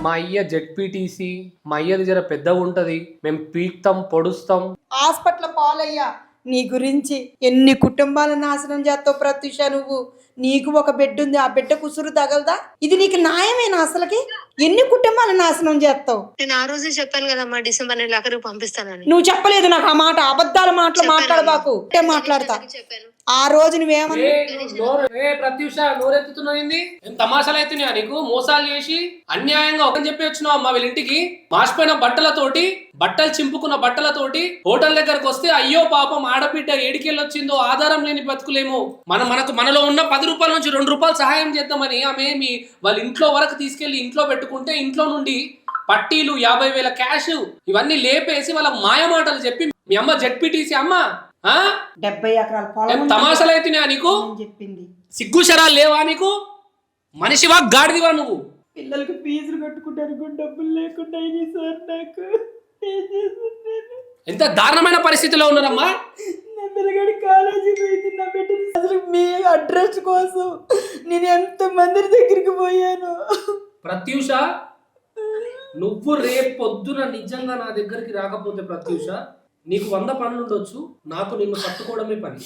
మా అయ్య జెడ్పీటీసీ మా అయ్యది జర పెద్దగా ఉంటది మేము పీక్తాం పొడుస్తాం. హాస్పిటల్ పాలయ్యా నీ గురించి ఎన్ని కుటుంబాలు నాశనం చేస్తావు ప్రత్యూష నువ్వు? నీకు ఒక బిడ్డ ఉంది ఆ బిడ్డ కుసురు తగలదా? ఇది నీకు న్యాయమేనా అసలుకి? ఎన్ని కుటుంబాలు నాశనం చేస్తావు? నేను ఆ రోజే చెప్పాను కదమ్మా డిసెంబర్ నెల పంపిస్తానని. నువ్వు చెప్పలేదు నాకు ఆ మాట అబద్ధాల మాటలు మాట్లాడబాకు. మాట్లాడతా? చెప్పాను. ఆ రోజు నువ్వేమన్నా ఏ, నోరు ప్రత్యూష నోరెత్తుతున్నది తమాషాలు అవుతున్నాయా నీకు? మోసాలు చేసి అన్యాయంగా ఒక చెప్పి వచ్చినావు అమ్మ వీళ్ళ ఇంటికి. మాసిపోయిన బట్టలతోటి బట్టలు చింపుకున్న బట్టలతోటి హోటల్ దగ్గరకు వస్తే అయ్యో పాపం ఆడబిడ్డ ఏడికెళ్ళి వచ్చిందో ఆధారం లేని బతుకులేమో. మన మనకు మనలో ఉన్న పది రూపాయల నుంచి రెండు రూపాయలు సహాయం చేద్దామని ఆమె మీ వాళ్ళ ఇంట్లో వరకు తీసుకెళ్ళి ఇంట్లో పెట్టుకుంటే ఇంట్లో నుండి పట్టీలు యాభై వేల క్యాష్ ఇవన్నీ లేపేసి వాళ్ళ మాయమాటలు చెప్పి మీ అమ్మ జడ్పీటీసీ అమ్మ. డెబ్బై ఎకరాల పొలం తమాషాలు అవుతున్నాయా నీకు? చెప్పింది? సిగ్గు శరాలు లేవా నీకు? మనిషివా గాడిదివా నువ్వు? పిల్లలకి ఫీజులు కట్టుకుంటారు డబ్బులు లేకుండా సార్ నాకు. ఎంత దారుణమైన పరిస్థితిలో ఉన్నారమ్మా. పిల్లగాడి కాలేజీ పోయింది నా బిడ్డని అసలు మీ అడ్రస్ కోసం నేను ఎంత మంది దగ్గరికి పోయాను? ప్రత్యూష నువ్వు రేపు పొద్దున నిజంగా నా దగ్గరికి రాకపోతే ప్రత్యూష? నీకు వంద పనులు ఉండొచ్చు నాకు నిన్ను పట్టుకోవడమే పని.